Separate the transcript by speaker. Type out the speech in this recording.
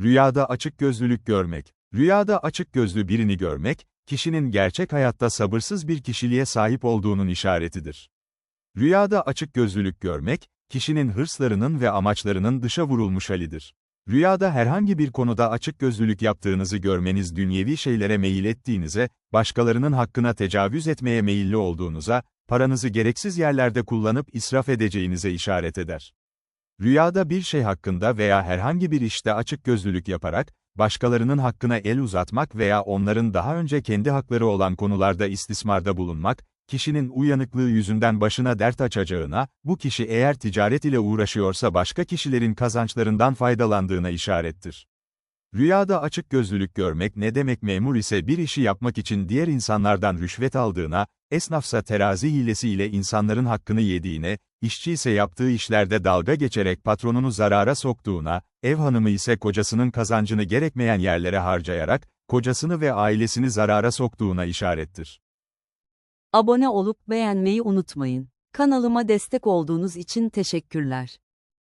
Speaker 1: Rüyada açık gözlülük görmek. Rüyada açık gözlü birini görmek, kişinin gerçek hayatta sabırsız bir kişiliğe sahip olduğunun işaretidir. Rüyada açık gözlülük görmek, kişinin hırslarının ve amaçlarının dışa vurulmuş halidir. Rüyada herhangi bir konuda açık gözlülük yaptığınızı görmeniz dünyevi şeylere meyil ettiğinize, başkalarının hakkına tecavüz etmeye meyilli olduğunuza, paranızı gereksiz yerlerde kullanıp israf edeceğinize işaret eder. Rüyada bir şey hakkında veya herhangi bir işte açık gözlülük yaparak, başkalarının hakkına el uzatmak veya onların daha önce kendi hakları olan konularda istismarda bulunmak, kişinin uyanıklığı yüzünden başına dert açacağına, bu kişi eğer ticaret ile uğraşıyorsa başka kişilerin kazançlarından faydalandığına işarettir. Rüyada açık gözlülük görmek ne demek memur ise bir işi yapmak için diğer insanlardan rüşvet aldığına, esnafsa terazi hilesiyle insanların hakkını yediğine, işçi ise yaptığı işlerde dalga geçerek patronunu zarara soktuğuna, ev hanımı ise kocasının kazancını gerekmeyen yerlere harcayarak, kocasını ve ailesini zarara soktuğuna işarettir.
Speaker 2: Abone olup beğenmeyi unutmayın. Kanalıma destek olduğunuz için teşekkürler.